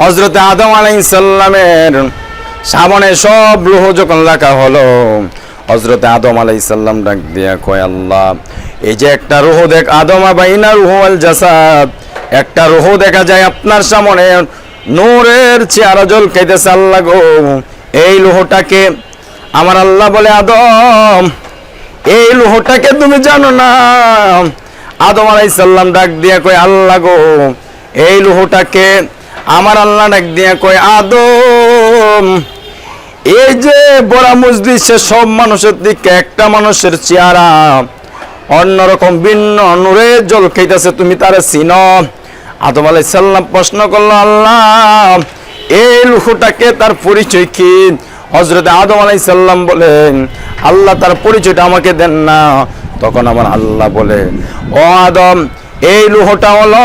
হজরতে আদম আলাইসাল্লামের সামনে সব লোহ যখন রাখা হলো হজরতে আদম আলাইসাল্লাম ডাক দিয়া কয়, আল্লাহ, এই যে একটা রুহ দেখ, আদম বাইনা রুহ আল জাসাদ, একটা রুহ দেখা যায় আপনার সামনে, নূরের চেহারা জল খাইতেছে আল্লাহ গো, এই লোহটাকে আমার আল্লাহ বলে, আদম, এই লোহটাকে তুমি জানো না? আদম আলাইসাল্লাম ডাক দিয়া কয়, আল্লাহ গো, এই লোহটাকে আমার আল্লাহ ডাক দিয়া কয়, আদম, এই যে বড়া মজলিসে সব মানুষের দিকে একটা মানুষের চেহারা, অন্যরকম ভিন্ন নূরে জল খাইতেছে, তুমি তারা চিন। আদম আলাইসাল্লাম প্রশ্ন করল, আল্লাহ, এই লুহুটাকে তার পরিচয় কি? হজরত আদম আলাইসাল্লাম বলেন আল্লাহ তার পরিচয়টা আমাকে দেন না। তখন আমার আল্লাহ বলে, ও আদম, এই লুহটা হলো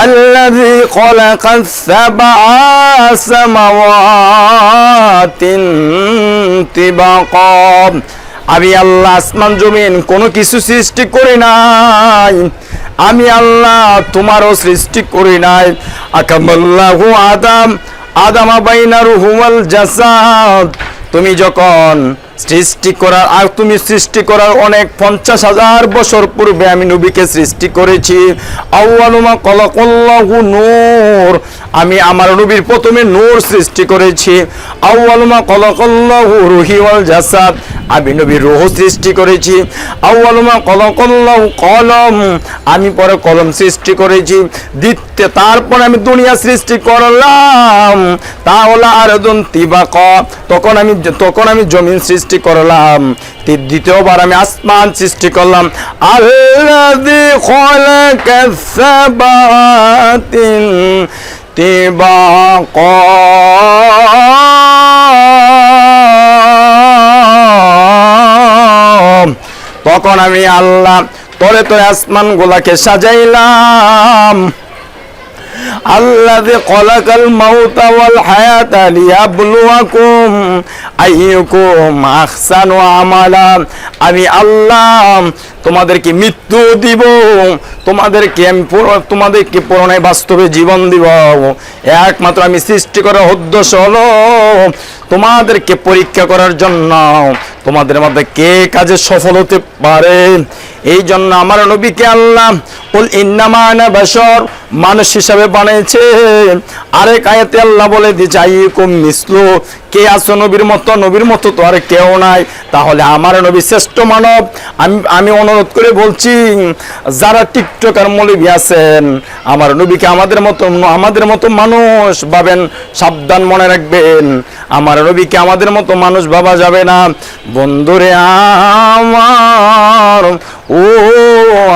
الذي خلق السبع سماوات طبقا আমি আল্লাহ আসমান জমিন কোনো কিছু সৃষ্টি করি নাই আমি আল্লাহ তোমারও সৃষ্টি করি নাই আকামাল্লাহু আদম আদাম বাইনারু হুয়াল জাসাদ তুমি যখন সৃষ্টি করার আর তুমি সৃষ্টি করার অনেক পঞ্চাশ হাজার বছর পূর্বে আমি নবীকে সৃষ্টি করেছি। আউআলুমা কলাকল্লাহু নূর। আমি আমার নবীর প্রথমে নূর সৃষ্টি করেছি। আউয়ালুমা কলাকল্লাহু রুহিওয়াল জাসাদ। আমি নবীর রোহ সৃষ্টি করেছি। আউয়ালুমা কলাকল্লাহু কলম। আমি পরে কলম সৃষ্টি করেছি। দ্বিতীয়, তারপর আমি দুনিয়া সৃষ্টি করলাম। তাহলে আর তিবাক। তখন আমি তখন আমি জমিন সৃষ্টি করলাম। দ্বিতীয়বার আমি আসমান সৃষ্টি করলাম। সাবাতিন তিবাক। তখন আমি আল্লাহ তরে তরে আসমান গুলাকে সাজাইলাম। আল্লাযী খলাকাল মাউতা ওয়াল হায়াতা লিয়াবলুয়াকুম আইয়ুকুম আহসানু আমালা। আমি আল্লাহ, তোমাদেরকে মৃত্যু দিব, তোমাদেরকে আমি তোমাদেরকে পুরনায় বাস্তবে জীবন দিব। একমাত্র আমি সৃষ্টি করার উদ্দেশ্য হলো, তোমাদেরকে পরীক্ষা করার জন্য। তোমাদের মধ্যে কে কাজে সফল হতে পারে? এই জন্য আমার নবীকে আল্লাহ বল ইন্নামানা বাসর মানুষ হিসাবে বানিয়েছে। আরেক আয়াতে আল্লাহ বলে দিয়েছে আইকুম মিসলু, কে আছো নবীর মতো? নবীর মতো তো আর কেউ নাই। তাহলে আমার নবী শ্রেষ্ঠ মানব। আমি আমি অনুরোধ করে বলছি, যারা টিকটকার মৌলবী আছেন, আমার নবীকে আমাদের মতো আমাদের মতো মানুষ ভাবেন, সাবধান মনে রাখবেন। আমার নবীকে আমাদের মতো মানুষ ভাবা যাবে না। বন্ধুরে আমার, ও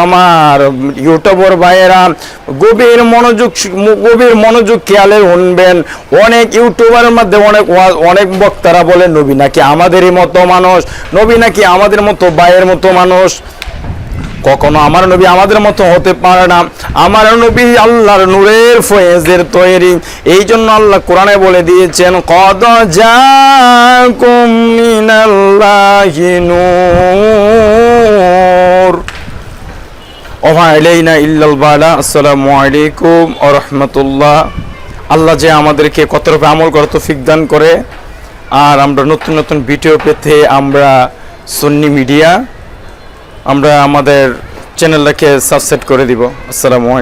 আমার ইউটিউবার ভাইয়েরা গভীর মনোযোগ গভীর মনোযোগ খেয়ালে শুনবেন। অনেক ইউটিউবারের মধ্যে অনেক অনেক বক্তারা বলে, নবী নাকি আমাদেরই মতো মানুষ? নবী নাকি আমাদের মতো ভাইয়ের মতো মানুষ? কখনো আমার নবী আমাদের মতো হতে পারে না। আমার নবী আল্লাহর নূরের ফয়েজের তৈরি। এই জন্য আল্লাহ কোরআনে বলে দিয়েছেন, কদ জাকুম মিনাল্লাহি নূর। ওমা ইলাইনা ইল্লাল বালা, আসসালামু আলাইকুম ওয়া রাহমাতুল্লাহ। আল্লাহ যে আমাদেরকে কত রূপে আমল করার তৌফিক দান করে, আর আমরা নতুন নতুন ভিডিও পেতে আমরা সুন্নি মিডিয়া, আমরা আমাদের চ্যানেলটাকে সাবস্ক্রাইব করে দিব। আসসালামু আলাইকুম।